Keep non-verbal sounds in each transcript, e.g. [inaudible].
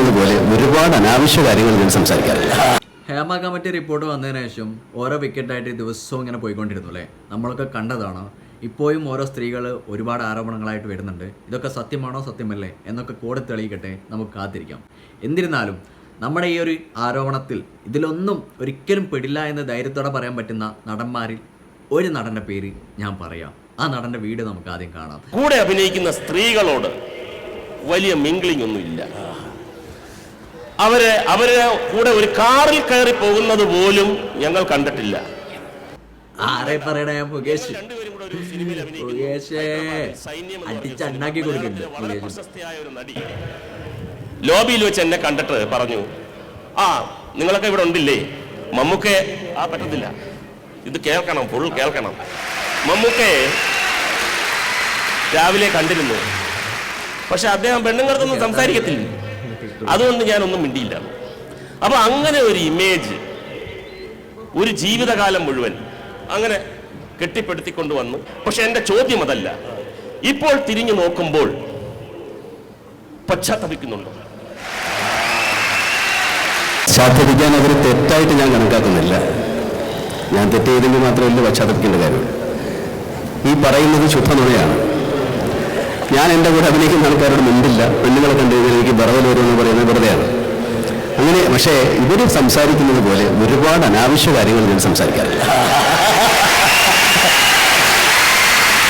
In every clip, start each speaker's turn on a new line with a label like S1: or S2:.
S1: ഇതുപോലെ ഒരുപാട് അനാവശ്യ കാര്യങ്ങൾ ഞാൻ സംസാരിക്കാറില്ല.
S2: ഹേമ കമ്മിറ്റി റിപ്പോർട്ട് വന്നതിന് ശേഷം ഓരോ വിക്കറ്റായിട്ട് ദിവസവും ഇങ്ങനെ പോയിക്കൊണ്ടിരുന്നു അല്ലേ? നമ്മളൊക്കെ കണ്ടതാണ്. ഇപ്പോഴും ഓരോ സ്ത്രീകൾ ഒരുപാട് ആരോപണങ്ങളായിട്ട് വരുന്നുണ്ട്. ഇതൊക്കെ സത്യമാണോ സത്യമല്ലേ? എന്നൊക്കെ കൂടെ തെളിയിക്കട്ടെ. നമുക്ക് കാത്തിരിക്കാം. എന്നിരുന്നാലും നമ്മുടെ ഈ ഒരു ആരോപണത്തിൽ ഇതിലൊന്നും ഒരിക്കലും പെടില്ല എന്ന് ധൈര്യത്തോടെ പറയാൻ പറ്റുന്ന നടന്മാരിൽ ഒരു നടന്റെ പേര് ഞാൻ പറയാം. ആ നടന്റെ വീട് നമുക്ക് ആദ്യം കാണാം.
S3: കൂടെ അഭിനയിക്കുന്ന സ്ത്രീകളോട് വലിയ മിംഗ്ലിംഗ് ഒന്നുമില്ല അവരെ അവരെ കൂടെ ഒരു കാറിൽ കയറി പോകുന്നത് പോലും ഞങ്ങൾ കണ്ടിട്ടില്ല.
S2: ആരെ പറയണേ മുകേഷ്. മുകേഷേ
S3: സൈന്യം എന്ന്
S2: അടിച്ച്
S3: പറഞ്ഞ
S2: അണ്ണാക്കി കൊടുക്കുന്നുണ്ട്
S3: വളരെ
S2: മുകേഷ്
S3: ഒരു നടി ലോബിയിൽ വെച്ച് എന്നെ കണ്ടിട്ട് പറഞ്ഞു ആ നിങ്ങളൊക്കെ ഇവിടെ ഉണ്ടില്ലേ? മമ്മൂക്കെ ആ പറ്റത്തില്ല. ഇത് കേൾക്കണം ഫുൾ കേൾക്കണം. മമ്മൂക്കെ രാവിലെ കണ്ടിരുന്നു. പക്ഷെ അദ്ദേഹം പെണ്ണുങ്ങൾക്കൊന്നും സംസാരിക്കത്തില്ല. അതുകൊണ്ട് ഞാനൊന്നും മിണ്ടിയില്ല. അപ്പൊ അങ്ങനെ ഒരു ഇമേജ് ഒരു ജീവിതകാലം മുഴുവൻ അങ്ങനെ കെട്ടിപ്പടുത്തിക്കൊണ്ട് വന്നു. പക്ഷെ എന്റെ ചോദ്യം അതല്ല. ഇപ്പോൾ തിരിഞ്ഞു നോക്കുമ്പോൾ പശ്ചാത്തപിക്കുന്നുണ്ടോ?
S1: പശ്ചാത്തപിക്കാൻ അവർ തെറ്റായിട്ട് ഞാൻ കണക്കാക്കുന്നില്ല. ഞാൻ തെറ്റ് ചെയ്തെങ്കിൽ മാത്രമല്ല പശ്ചാത്തപിക്കേണ്ട കാര്യമുള്ളൂ ഈ പറയുന്നത് ശുദ്ധനുണയാണ് ഞാൻ എന്റെ കൂടെ അഭിനയിക്കുന്ന ആൾക്കാരോട് മുമ്പില്ല പെണ്ണുങ്ങളെ കണ്ടു എനിക്ക് വിറവൽ വരുമെന്ന് പറയുന്നത് വെറുതെയാണ്. അങ്ങനെ പക്ഷേ ഇവർ സംസാരിക്കുന്നത് പോലെ ഒരുപാട് അനാവശ്യ കാര്യങ്ങൾ ഞാൻ സംസാരിക്കാറില്ല.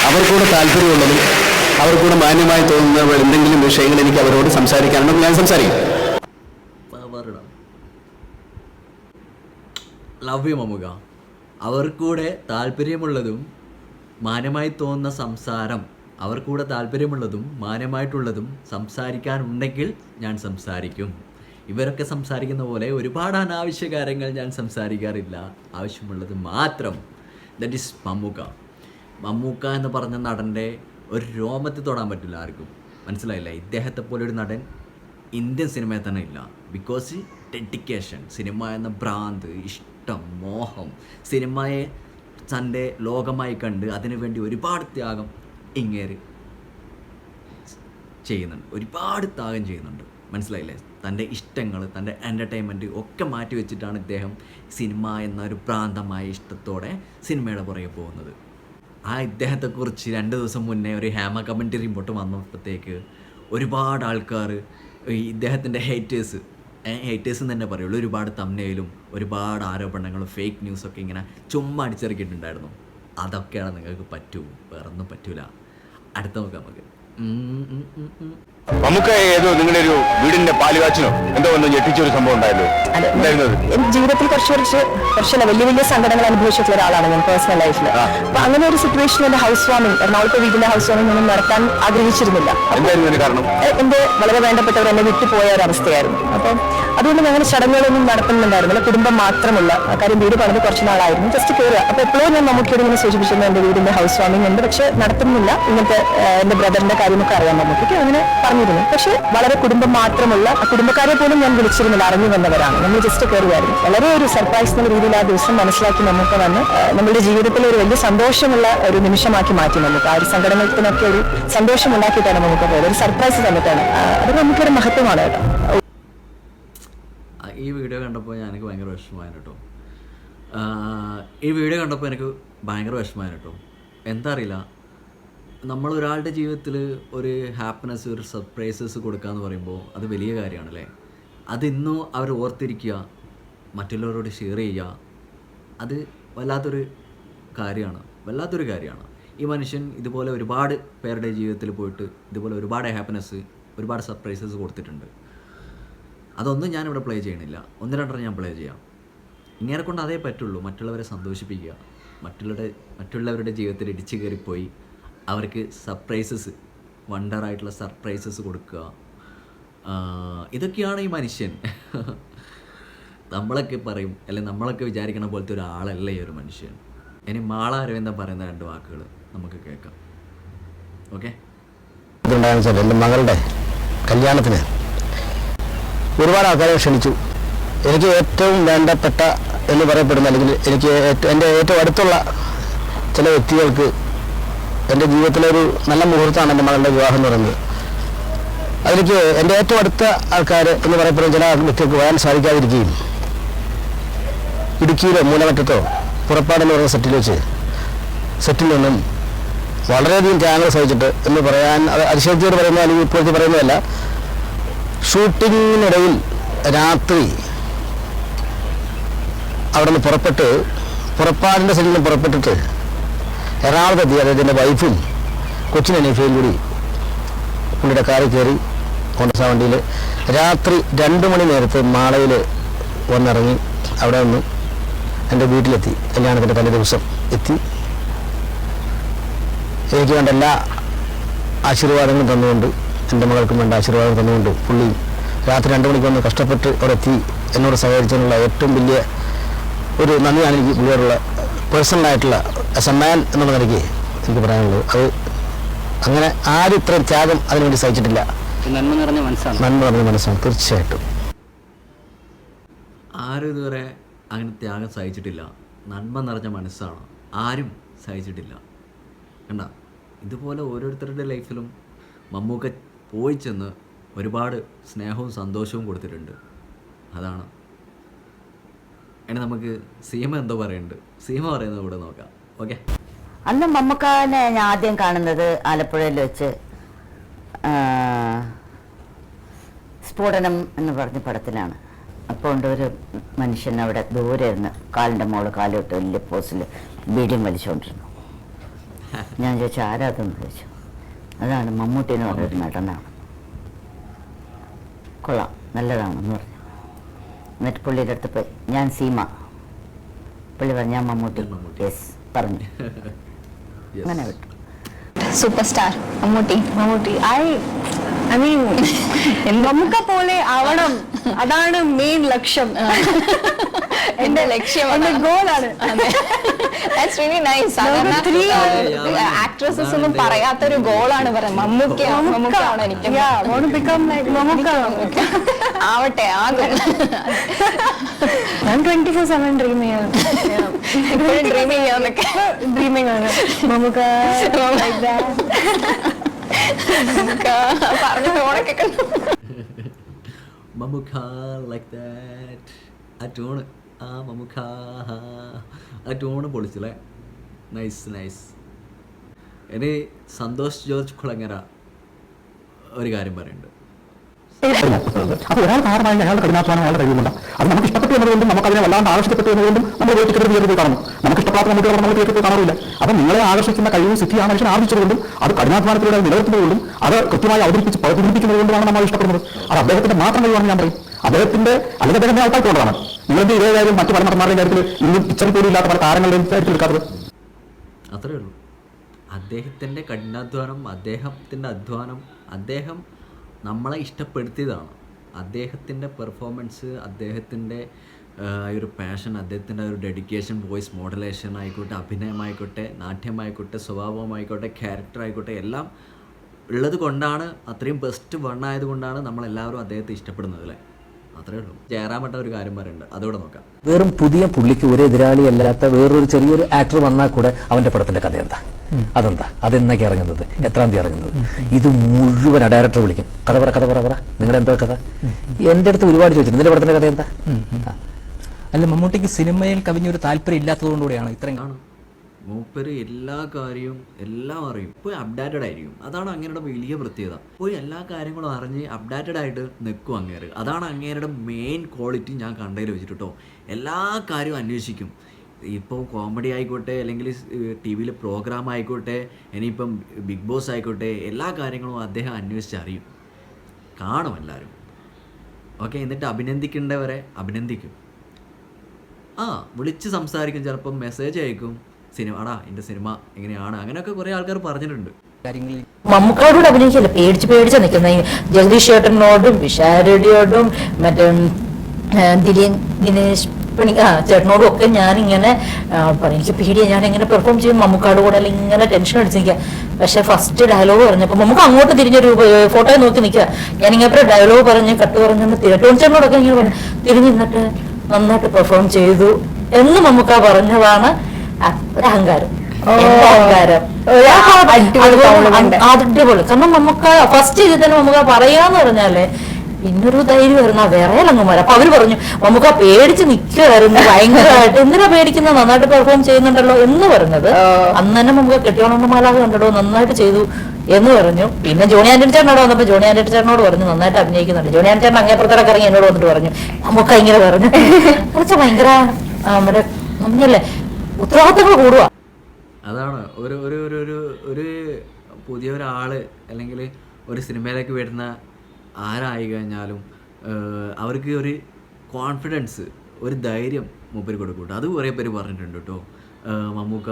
S1: അവർക്കൂടെ താല്പര്യമുള്ളതും അവർക്കൂടെ മാന്യമായി തോന്നുന്ന എന്തെങ്കിലും വിഷയങ്ങൾ എനിക്ക് അവരോട് സംസാരിക്കാനുണ്ടെങ്കിൽ ഞാൻ സംസാരിക്കും.
S2: ലവ് യു മമ്മുക അവർക്കൂടെ താല്പര്യമുള്ളതും മാന്യമായി തോന്നുന്ന സംസാരം അവർക്കൂടെ താല്പര്യമുള്ളതും മാന്യമായിട്ടുള്ളതും സംസാരിക്കാനുണ്ടെങ്കിൽ ഞാൻ സംസാരിക്കും. ഇവരൊക്കെ സംസാരിക്കുന്ന പോലെ ഒരുപാട് അനാവശ്യ കാര്യങ്ങൾ ഞാൻ സംസാരിക്കാറില്ല. ആവശ്യമുള്ളത് മാത്രം. That is Mammukka. മമ്മൂക്ക എന്ന് പറഞ്ഞ നടന്റെ ഒരു രോമത്തിൽ തൊടാൻ പറ്റില്ല ആർക്കും. മനസ്സിലായില്ല? ഇദ്ദേഹത്തെ പോലെ ഒരു നടൻ ഇന്ത്യൻ സിനിമയിൽ തന്നെ ഇല്ല. ബിക്കോസ് ഡെഡിക്കേഷൻ സിനിമ എന്ന ഭ്രാന്ത് ഇഷ്ടം മോഹം സിനിമയെ തന്റെ ലോകമായി കണ്ട് അതിനുവേണ്ടി ഒരുപാട് ത്യാഗം ഇങ്ങേര് ചെയ്യുന്നുണ്ട്. ഒരുപാട് ത്യാഗം ചെയ്യുന്നുണ്ട്. മനസ്സിലായില്ലേ? തന്റെ ഇഷ്ടങ്ങൾ തന്റെ എന്റർടൈൻമെന്റ് ഒക്കെ മാറ്റി വെച്ചിട്ടാണ് ഇദ്ദേഹം സിനിമ എന്ന ഒരു പ്രാന്തമായ ഇഷ്ടത്തോടെ സിനിമയുടെ പുറകെ പോകുന്നത്. ആ ഇദ്ദേഹത്തെക്കുറിച്ച് രണ്ട് ദിവസം മുന്നേ ഒരു ഹേമ കമന്ററി റിപ്പോർട്ട് വന്നപ്പോഴത്തേക്ക് ഒരുപാട് ആൾക്കാർ ഇദ്ദേഹത്തിന്റെ ഹേറ്റേഴ്സ് ഹേറ്റേഴ്സ് തന്നെ പറയുള്ളൂ. ഒരുപാട് തമ്മനയിലും ഒരുപാട് ആരോപണങ്ങളും ഫേക്ക് ന്യൂസൊക്കെ ഇങ്ങനെ ചുമ്മാ അടിച്ചിറക്കിയിട്ടുണ്ടായിരുന്നു. അതൊക്കെയാണ് നിങ്ങൾക്ക് പറ്റൂ. വേറൊന്നും പറ്റൂല. അടുത്ത നോക്കാം നമുക്ക്.
S4: നമുക്ക് ഏതോ നിങ്ങളുടെ ഒരു വീടിന്റെ പാലുകാച്ചിനോ എന്തോ ഒന്ന് ഞെട്ടിച്ചൊരു സംഭവം ഉണ്ടായല്ലോ
S5: ജീവിതത്തിൽ കുറച്ച് കുറച്ച് കുറച്ചല്ല വലിയ വലിയ സങ്കടങ്ങൾ അനുഭവിച്ചിട്ടുള്ള ഒരാളാണ് ഞാൻ പേഴ്സണൽ ലൈഫിൽ അപ്പൊ അങ്ങനെ ഒരു സിറ്റുവേഷൻ എന്റെ ഹൗസ് വാമിംഗ് എറണാകുളത്തെ വീടിന്റെ ഹൗസ് വാമിംഗ് ഒന്നും നടത്താൻ ആഗ്രഹിച്ചിരുന്നില്ല. എന്റെ വളരെ വേണ്ടപ്പെട്ടവർ എന്നെ വിട്ടുപോയ ഒരു അവസ്ഥയായിരുന്നു അപ്പം അതുകൊണ്ട് ഞങ്ങൾ ചടങ്ങുകളൊന്നും നടത്തുന്നുണ്ടായിരുന്നില്ല. കുടുംബം മാത്രമല്ല. കാര്യം വീട് പണിത് കുറച്ച് നാളായിരുന്നു. ജസ്റ്റ് കയറുക അപ്പൊ എപ്പോഴും ഞാൻ നമുക്കിവിടെ ഇങ്ങനെ സൂചിപ്പിച്ചിരുന്നു എന്റെ വീടിന്റെ ഹൗസ് വാമിംഗ് ഉണ്ട്. പക്ഷെ നടത്തുന്നില്ല. ഇങ്ങനത്തെ എന്റെ ബ്രദറിന്റെ കാര്യമൊക്കെ അറിയാൻ നമുക്കൊക്കെ അങ്ങനെ പറഞ്ഞിരുന്നു. പക്ഷെ വളരെ കുടുംബം മാത്രമുള്ള കുടുംബക്കാരെ പോലും ഞാൻ വിളിച്ചിരുന്നില്ല. അറിഞ്ഞു വന്നവരാണ്. നമ്മൾ ജസ്റ്റ് കയറുമായിരുന്നു വളരെ ഒരു സർപ്രൈസ് എന്ന രീതിയിൽ ആ ദിവസം മനസ്സിലാക്കി നമുക്ക് വന്ന് നമ്മുടെ ജീവിതത്തിൽ ഒരു വലിയ സന്തോഷമുള്ള ഒരു നിമിഷമാക്കി മാറ്റി നമുക്ക് ആ ഒരു സംഘടനത്തിനൊക്കെ ഒരു സന്തോഷം ഉണ്ടാക്കിയിട്ടാണ് നമുക്ക് പോയത്. ഒരു സർപ്രൈസ് തന്നിട്ടാണ്. അത് നമുക്കൊരു മഹത്വമാണ് കേട്ടോ.
S2: ഈ വീഡിയോ കണ്ടപ്പോൾ ഞാൻ എനിക്ക് ഭയങ്കര വിഷമമായി കേട്ടോ. ഈ വീഡിയോ കണ്ടപ്പോൾ എനിക്ക് ഭയങ്കര വിഷമമായി കേട്ടോ. എന്താ അറിയില്ല. നമ്മൾ ഒരാളുടെ ജീവിതത്തിൽ ഒരു ഹാപ്പിനെസ് ഒരു സർപ്രൈസസ് കൊടുക്കുക എന്ന് പറയുമ്പോൾ അത് വലിയ കാര്യമാണല്ലേ. അതിന്നും അവർ ഓർത്തിരിക്കുക മറ്റുള്ളവരോട് ഷെയർ ചെയ്യുക അത് വല്ലാത്തൊരു കാര്യമാണ്. വല്ലാത്തൊരു കാര്യമാണ്. ഈ മനുഷ്യൻ ഇതുപോലെ ഒരുപാട് പേരുടെ ജീവിതത്തിൽ പോയിട്ട് ഇതുപോലെ ഒരുപാട് ഹാപ്പിനെസ് ഒരുപാട് സർപ്രൈസസ് കൊടുത്തിട്ടുണ്ട്. അതൊന്നും ഞാനിവിടെ പ്ലേ ചെയ്യണില്ല. ഒന്ന് രണ്ടെണ്ണം ഞാൻ പ്ലേ ചെയ്യാം. ഇങ്ങനെ കൊണ്ട് അതേ പറ്റുള്ളൂ. മറ്റുള്ളവരെ സന്തോഷിപ്പിക്കുക. മറ്റുള്ളവരുടെ മറ്റുള്ളവരുടെ ജീവിതത്തിൽ ഇടിച്ചു കയറിപ്പോയി അവർക്ക് സർപ്രൈസസ് വണ്ടർ ആയിട്ടുള്ള സർപ്രൈസസ് കൊടുക്കുക. ഇതൊക്കെയാണ് ഈ മനുഷ്യൻ. നമ്മളൊക്കെ പറയും അല്ലെങ്കിൽ നമ്മളൊക്കെ വിചാരിക്കണ പോലത്തെ ഒരാളല്ല ഈ ഒരു മനുഷ്യൻ. ഇനി മാള അരവിന്ദൻ പറയുന്ന രണ്ട് വാക്കുകൾ നമുക്ക് കേൾക്കാം. ഓക്കെ
S6: എന്റെ മകളുടെ കല്യാണത്തിന്. ഒരുപാട് ആൾക്കാരെ ക്ഷണിച്ചു. എനിക്ക് ഏറ്റവും വേണ്ടപ്പെട്ട എന്ന് പറയപ്പെടുന്ന അല്ലെങ്കിൽ എനിക്ക് എന്റെ ഏറ്റവും അടുത്തുള്ള ചില വ്യക്തികൾക്ക് എന്റെ ജീവിതത്തിലെ ഒരു നല്ല മുഹൂർത്തമാണ് എന്റെ മകളുടെ വിവാഹം എന്ന് പറയുന്നത്. അതിലേക്ക് എന്റെ ഏറ്റവും അടുത്ത ആൾക്കാർ എന്ന് പറയപ്പെടുന്ന ചില വ്യക്തികൾക്ക് വരാൻ സാധിക്കാതിരിക്കുകയും ഇടുക്കിയിലോ മൂലമറ്റത്തോ പുറപ്പാടെന്ന് പറയുന്ന സെറ്റിൽ വെച്ച് സെറ്റിൽ നിന്നും വളരെയധികം ത്യാഗങ്ങൾ സഹിച്ചിട്ട് എന്ന് പറയാൻ അത് അതിശയത്തോട് പറയുന്ന അല്ലെങ്കിൽ ഇപ്പോഴത്തെ പറയുന്നതല്ല ഷൂട്ടിങ്ങിനിടയിൽ രാത്രി അവിടെ നിന്ന് പുറപ്പെട്ട് പുറപ്പാടിന്റെ സൈഡിൽ നിന്ന് പുറപ്പെട്ടിട്ട് എറണാകുളത്തെത്തി അദ്ദേഹത്തിന്റെ വൈഫും കൊച്ചിൻ അനീഫയും കൂടി പുള്ളിയുടെ കാറിൽ കയറി കോൺഗ്രസ് വണ്ടിയിൽ രാത്രി രണ്ട് മണി നേരത്ത് മാളയിൽ വന്നിറങ്ങി അവിടെ നിന്ന് എന്റെ വീട്ടിലെത്തി. കല്യാണത്തിന്റെ തലേ ദിവസം എത്തി. എനിക്ക് വേണ്ട എല്ലാ ആശീർവാദങ്ങളും തന്നുകൊണ്ട് എന്റെ മകൾക്കും വേണ്ട ആശീർവാദം തന്നുകൊണ്ട് പുള്ളി രാത്രി രണ്ട് മണിക്ക് വന്ന് കഷ്ടപ്പെട്ട് അവിടെ എത്തി. എന്നോട് സഹകരിച്ചതിനുള്ള ഏറ്റവും വലിയ ഒരു നന്ദിയാണ് എനിക്ക് പുള്ളിയോടുള്ള പേഴ്സണലായിട്ടുള്ള ആസ് എ മാൻ എന്നുള്ള നിലയ്ക്ക് എനിക്ക് പറയാനുള്ളത്. അത് അങ്ങനെ ആരും ഇത്രയും ത്യാഗം അതിനുവേണ്ടി സഹിച്ചിട്ടില്ല.
S7: നന്മ നിറഞ്ഞ മനസ്സാണ്.
S6: നന്മ നിറഞ്ഞ മനസ്സാണ് തീർച്ചയായിട്ടും.
S2: ആരും ഇതുവരെ അങ്ങനെ ത്യാഗം സഹിച്ചിട്ടില്ല. നന്മ നിറഞ്ഞ മനസ്സാണ്. ആരും സഹിച്ചിട്ടില്ല. കണ്ട? ഇതുപോലെ ഓരോരുത്തരുടെ ലൈഫിലും മമ്മൂക്ക പോയി ചെന്ന് ഒരുപാട് സ്നേഹവും സന്തോഷവും കൊടുത്തിട്ടുണ്ട്. അതാണ്. ഇനി നമുക്ക് സീമ എന്തോ പറയുന്നുണ്ട്. സീമ പറയുന്നത് ഇവിടെ നോക്കാം. ഓക്കെ
S8: അന്ന് മമ്മക്കാനെ ഞാൻ ആദ്യം കാണുന്നത് ആലപ്പുഴയിൽ വെച്ച് സ്ഫോടനം എന്ന് പറഞ്ഞ പടത്തിലാണ്. അപ്പോൾ ഉണ്ട് ഒരു മനുഷ്യൻ അവിടെ ദൂരെ ഇരുന്ന് കാലിന്റെ മോൾ കാലിട്ട് വലിയ പോസിൽ ബീഡിയും വലിച്ചുകൊണ്ടിരുന്നു ഞാൻ ചോദിച്ചു ആരാതെന്ന് ചോദിച്ചു. അതാണ് മമ്മൂട്ടി എന്ന് പറഞ്ഞൊരു നടനാണ് കൊള്ളാം നല്ലതാണെന്ന് പറഞ്ഞു. എന്നിട്ട് പുള്ളിയുടെ അടുത്ത് പോയി ഞാൻ സീമ. പുള്ളി പറഞ്ഞു ഞാൻ മമ്മൂട്ടി. യെസ് പറഞ്ഞു. [laughs] അങ്ങനെ വിട്ടു.
S9: Super star Mammootty Mammootty. I I mean നമുക്ക് പോലെ ആവണം. അതാണ് മെയിൻ ലക്ഷ്യം. എന്റെ ലക്ഷ്യം എന്റെ ഗോളാണ് ആക്ട്രസസ് ഒന്നും പറയാത്തൊരു ഗോളാണ് പറയുന്നത് മമ്മൂക്ക മമ്മൂക്കാണ് എനിക്ക് ബിക്കം ലൈക്ക് മമ്മൂക്ക. ആവട്ടെ ആകും ഞാൻ ട്വന്റി ഫോർ സെവൻ ഡ്രീം ചെയ്യാം. ഇപ്പോഴും ഡ്രീം ചെയ്യാന്നൊക്കെ. ഡ്രീമിംഗ് ആണ്. മമ്മൂക്ക പറഞ്ഞ ഫോണൊക്കെ കണ്ടു.
S2: മമ്മൂക്ക ലൈക്ക് ദാറ്റ് ആ ടൂണ് ആ മമുഖ ആ ടൂണ് പൊളിച്ചല്ലേ നൈസ് നൈസ് ഇനി സന്തോഷ് ജോർജ് കുളങ്ങര ഒരു കാര്യം പറയുന്നുണ്ട്
S10: അപ്പോൾ ഒരാൾ കാരണമായി അയാളുടെ കഠിനാധ്വാനം അയാളുടെ കഴിവുമുണ്ട് അത് നമുക്ക് ഇഷ്ടപ്പെട്ടു എന്നതുകൊണ്ടും നമുക്ക് അതിനെ വല്ലാണ്ട് ആകർഷിക്കപ്പെട്ടു എന്നതുകൊണ്ടും നമ്മൾ പോയി ടിക്കറ്റ് തിയേറ്ററിൽ കാണുന്നു. നമുക്ക് ഇഷ്ടപ്പെടാത്ത നമുക്ക് നമ്മൾ തിയേറ്ററിൽ കാണാറില്ല. അപ്പോൾ നിങ്ങളെ ആകർഷിക്കുന്ന കഴിവും സിദ്ധി ആ മനുഷ്യൻ ആർജിച്ചതുകൊണ്ടും അത് കഠിനാധ്വാനത്തിലൂടെ അത് നിലനിർത്തുന്നതുകൊണ്ടും അത് കൃത്യമായി അവതരിപ്പിച്ച് പ്രതിഫലിപ്പിക്കുന്നതുകൊണ്ടുമാണ് നമ്മൾ ഇഷ്ടപ്പെടുന്നത്. അത് അദ്ദേഹത്തിന്റെ മാത്രം കഴിവാണ് ഞാൻ പറയും. അദ്ദേഹത്തിന്റെ അല്ലെങ്കിൽ അദ്ദേഹത്തെ ആൾക്കാർക്കുള്ളതാണ് നിങ്ങളുടെ ഇതേ കാര്യം മറ്റു പല നടന്മാരുടെ കാര്യത്തിൽ ഇന്നും പിക്ചറിൽ പോലും ഇല്ലാത്ത പല താരങ്ങളുടെയും കാര്യത്തിൽ എടുക്കാത്തത്.
S2: അത്രേ ഉള്ളൂ. അദ്ദേഹത്തിന്റെ കഠിനാധ്വാനം അദ്ദേഹത്തിന്റെ അധ്വാനം അദ്ദേഹം നമ്മളെ ഇഷ്ടപ്പെടുത്തിയതാണ്. അദ്ദേഹത്തിന്റെ പെർഫോമൻസ് അദ്ദേഹത്തിന്റെ ഒരു പാഷൻ അദ്ദേഹത്തിന്റെ ഒരു ഡെഡിക്കേഷൻ വോയിസ് മോഡലേഷൻ ആയിക്കോട്ടെ അഭിനയമായിക്കോട്ടെ നാട്യമായിക്കോട്ടെ സ്വഭാവമായിക്കോട്ടെ ക്യാരക്ടർ ആയിക്കോട്ടെ എല്ലാം ഉള്ളത് കൊണ്ടാണ് അത്രയും ബെസ്റ്റ് വൺ ആയതുകൊണ്ടാണ് നമ്മളെല്ലാവരും അദ്ദേഹത്തെ ഇഷ്ടപ്പെടുന്നത് അല്ലേ? അത്രേ ഉള്ളൂ. ജയറാമട്ട ഒരു കാര്യം പറയുന്നുണ്ട് അതോടെ നോക്കാം.
S7: വെറും പുതിയ പുള്ളിക്ക് ഒരു എതിരാളി അല്ലാത്ത വേറൊരു ചെറിയൊരു ആക്ടർ വന്നാൽ കൂടെ അവന്റെ പടത്തിന്റെ കഥ എന്താ? അതെന്താ? അതെന്നൊക്കെ ഇറങ്ങുന്നത്. എത്രാം തീയതി ഇറങ്ങുന്നത്? ഇത് മുഴുവൻ ഡയറക്ടർ വിളിക്കും. കഥ പറ കഥ പറ പറ. നിങ്ങളുടെ എന്താ കഥ? എന്റെ അടുത്ത് ഒരുപാട് ചോദിച്ചു നിന്റെ പടത്തിന്റെ കഥ എന്താ?
S11: അല്ല മമ്മൂട്ടിക്ക് സിനിമയിൽ കവിഞ്ഞൊരു താല്പര്യം ഇല്ലാത്തതുകൊണ്ടുകൂടിയാണ് ഇത്രയും
S2: ആണ് മൂപ്പര് എല്ലാ കാര്യവും എല്ലാം അറിയും. പോയി അപ്ഡേറ്റഡ് ആയിരിക്കും. അതാണ് അങ്ങേരുടെ വലിയ പ്രത്യേകത. പോയി എല്ലാ കാര്യങ്ങളും അറിഞ്ഞ് അപ്ഡേറ്റഡ് ആയിട്ട് നിൽക്കും അങ്ങേര്. അതാണ് അങ്ങേരുടെ മെയിൻ ക്വാളിറ്റി ഞാൻ കണ്ടതിൽ വെച്ചിട്ടോ എല്ലാ കാര്യവും അന്വേഷിക്കും. ഇപ്പോൾ കോമഡി ആയിക്കോട്ടെ അല്ലെങ്കിൽ ടി വിയിൽ പ്രോഗ്രാം ആയിക്കോട്ടെ ഇനിയിപ്പം ബിഗ് ബോസ് ആയിക്കോട്ടെ എല്ലാ കാര്യങ്ങളും അദ്ദേഹം അന്വേഷിച്ച് അറിയും. കാണും എല്ലാവരും ഓക്കെ എന്നിട്ട് അഭിനന്ദിക്കേണ്ടവരെ അഭിനന്ദിക്കും. ആ വിളിച്ച് സംസാരിക്കും. ചിലപ്പം മെസ്സേജ് അയക്കും. സിനിമ ആടാ എന്റെ സിനിമ എങ്ങനെയാണ്? അങ്ങനെയൊക്കെ കുറേ ആൾക്കാർ പറഞ്ഞിട്ടുണ്ട്.
S11: കാര്യങ്ങളിൽ
S8: മമ്മൂക്കാരോട് അഭിനയിച്ചില്ല? പേടിച്ച് പേടിച്ച് നിൽക്കുന്ന. ജഗദീഷ് ചേട്ടനോടും വിഷാരടിയോടും മറ്റേ ദിലീൻ ദിനേശ് പണി ആ ചേട്ടനോടും ഒക്കെ ഞാനിങ്ങനെ എനിക്ക് പേടിയാ. ഞാൻ എങ്ങനെ പെർഫോം ചെയ്യും. മമ്മൂക്കാട് കൂടെ അല്ലെങ്കിൽ ഇങ്ങനെ ടെൻഷൻ അടിച്ച് നിൽക്കുക പക്ഷെ ഫസ്റ്റ് ഡയലോഗ് പറഞ്ഞപ്പോൾ നമുക്ക് അങ്ങോട്ട് തിരിഞ്ഞൊരു ഫോട്ടോ നോക്കി നിൽക്കുക. ഞാൻ ഇങ്ങനെ ഡയലോഗ് പറഞ്ഞ് കട്ട് പറഞ്ഞ് ടോൺ ചേട്ടനോടൊക്കെ ഇങ്ങനെ പറഞ്ഞു തിരിഞ്ഞ് നിന്നിട്ട് നന്നായിട്ട് പെർഫോം ചെയ്തു എന്ന് മമ്മൂക്ക പറഞ്ഞതാണ്. ഒരു അഹങ്കാരം. അഹങ്കാരം?
S12: അടിപൊളി
S8: കാരണം നമുക്ക് ഫസ്റ്റ് ഇതിൽ തന്നെ നമുക്ക് പറയാന്ന് പറഞ്ഞാൽ പിന്നൊരു ധൈര്യം വരുന്ന വിറയലങ്ങ് വരാം അപ്പൊ അവർ പറഞ്ഞു നമുക്ക് ആ പേടിച്ച് നിൽക്കുമായിരുന്നു ഭയങ്കരമായിട്ട്. എന്തിനാ പേടിക്കുന്നത് നന്നായിട്ട് പെർഫോം ചെയ്യുന്നുണ്ടല്ലോ എന്ന് പറഞ്ഞത്. അന്ന് തന്നെ നമുക്ക് കെട്ടിയോണമാലാക കണ്ടോ നന്നായിട്ട് ചെയ്തു എന്ന് പറഞ്ഞു. പിന്നെ ജോണി ആന്റണി ചേട്ടനോട് വന്നപ്പോ ജോണി ആന്റണി ചേട്ടനോട് പറഞ്ഞു നന്നായിട്ട് അഭിനയിക്കുന്നുണ്ട്. ജോണി ആന്റണി ചേട്ടൻ അങ്ങേപ്പുറത്തേക്ക് ഇറങ്ങി എന്നോട് വന്നിട്ട് പറഞ്ഞു. നമുക്ക് ഇങ്ങനെ പറഞ്ഞു. കുറച്ച് ഭയങ്കര നമ്മുടെ നമ്മളല്ലേ ഉത്തരവാദിത്തങ്ങൾ കൂടുക.
S2: അതാണ്. ഒരു ഒരു ഒരു ഒരു ഒരു പുതിയ ഒരാൾ അല്ലെങ്കിൽ ഒരു സിനിമയിലേക്ക് വരുന്ന ആരായി കഴിഞ്ഞാലും അവർക്ക് ഒരു കോൺഫിഡൻസ് ഒരു ധൈര്യം മൂപ്പര് കൊടുക്കൂട്ടോ അത് കുറേ പേര് പറഞ്ഞിട്ടുണ്ട് കേട്ടോ മമ്മൂക്ക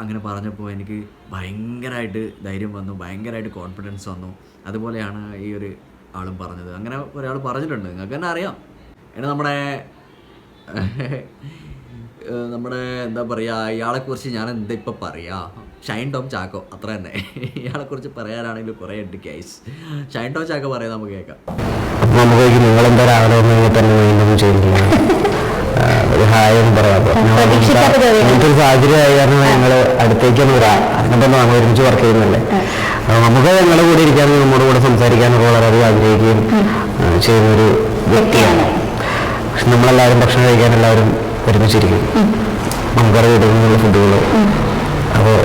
S2: അങ്ങനെ പറഞ്ഞപ്പോൾ എനിക്ക് ഭയങ്കരമായിട്ട് ധൈര്യം വന്നു ഭയങ്കരമായിട്ട് കോൺഫിഡൻസ് വന്നു. അതുപോലെയാണ് ഈ ഒരു ആളും പറഞ്ഞത്. അങ്ങനെ ഒരാൾ പറഞ്ഞിട്ടുണ്ട്. നിങ്ങൾക്ക് തന്നെ അറിയാം. എന്നെ നമ്മുടെ നമ്മുടെ എന്താ പറയുക ഇയാളെക്കുറിച്ച് ഞാൻ എന്താ ഇപ്പം പറയാ? ഷൈൻ ടോം ചാക്കോ അത്ര തന്നെ. ഇയാളെക്കുറിച്ച് പറയാനാണെങ്കിൽ കുറേ ഉണ്ട് കേസ് ഷൈൻ ടോം ചാക്കോ പറയാം നമുക്ക് കേൾക്കാം.
S13: നമുക്ക് നിങ്ങളെന്താ രാവിലെ തന്നെ വീണ്ടും ചെയ്യുന്നില്ല ഒരു ഹായ് പറയാം. ഇങ്ങനത്തെ ഒരു സാഹചര്യം ആയി കാരണം ഞങ്ങൾ അടുത്തേക്കൊന്നും വരാം. അതുകൊണ്ടൊന്നും നമ്മൾ ഒരുമിച്ച് വർക്ക് ചെയ്യുന്നല്ലേ. നമുക്ക് ഞങ്ങളുടെ കൂടെ ഇരിക്കാനും നമ്മുടെ കൂടെ സംസാരിക്കാനൊക്കെ വളരെയധികം ആഗ്രഹിക്കുകയും ചെയ്യുന്നൊരു വ്യക്തിയാണ്. പക്ഷെ നമ്മളെല്ലാവരും ഭക്ഷണം കഴിക്കാൻ എല്ലാവരും ഒരുമിച്ചിരിക്കും നമുക്കറിയാം വീട്ടിൽ നിന്നുള്ള ഫുഡുകൾ അപ്പോൾ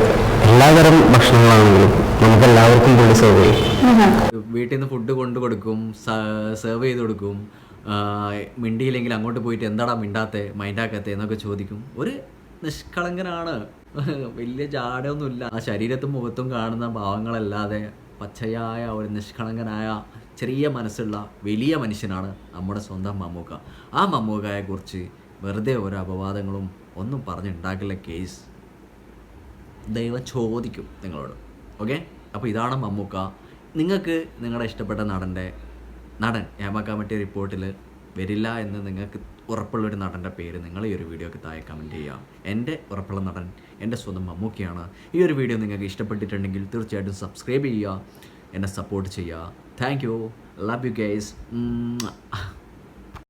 S13: എല്ലാതരം ഭക്ഷണങ്ങളാണെങ്കിലും നമുക്ക് എല്ലാവർക്കും പുള്ളി സെർവ് ചെയ്യും.
S2: വീട്ടിൽ നിന്ന് ഫുഡ് കൊണ്ടു കൊടുക്കും സെർവ് ചെയ്ത് കൊടുക്കും. മിണ്ടിയില്ലെങ്കിൽ അങ്ങോട്ട് പോയിട്ട് എന്താടാ മിണ്ടാത്തെ മൈൻഡാക്കത്തെ എന്നൊക്കെ ചോദിക്കും. ഒരു നിഷ്കളങ്കനാണ്. വലിയ ജാടയൊന്നുമില്ല. ആ ശരീരത്തും മുഖത്തും കാണുന്ന ഭാവങ്ങളല്ലാതെ പച്ചയായ ഒരു നിഷ്കളങ്കനായ ചെറിയ മനസ്സുള്ള വലിയ മനുഷ്യനാണ് നമ്മുടെ സ്വന്തം മമ്മൂക്ക. ആ മമ്മൂക്കയെ കുറിച്ച് വെറുതെ ഓരോ അപവാദങ്ങളും ഒന്നും പറഞ്ഞുണ്ടാക്കില്ല കേസ്. ദൈവം ചോദിക്കും നിങ്ങളോട്. ഓക്കെ? അപ്പോൾ ഇതാണ് മമ്മൂക്ക. നിങ്ങൾക്ക് നിങ്ങളുടെ ഇഷ്ടപ്പെട്ട നടന്റെ നടൻ ഹേമ കമ്മിറ്റി റിപ്പോർട്ടിൽ വരില്ല എന്ന് നിങ്ങൾക്ക് ഉറപ്പുള്ളൊരു നടന്റെ പേര് നിങ്ങൾ ഈ ഒരു വീഡിയോക്ക് താഴെ കമന്റ് ചെയ്യാം എന്റെ ഉറപ്പുള്ള നടൻ എന്റെ സ്വന്തം മമ്മൂക്കയാണ്. ഈ ഒരു വീഡിയോ നിങ്ങൾക്ക് ഇഷ്ടപ്പെട്ടിട്ടുണ്ടെങ്കിൽ തീർച്ചയായിട്ടും സബ്സ്ക്രൈബ് ചെയ്യുക. എന്നെ സപ്പോർട്ട് ചെയ്യുക. Thank you love you guys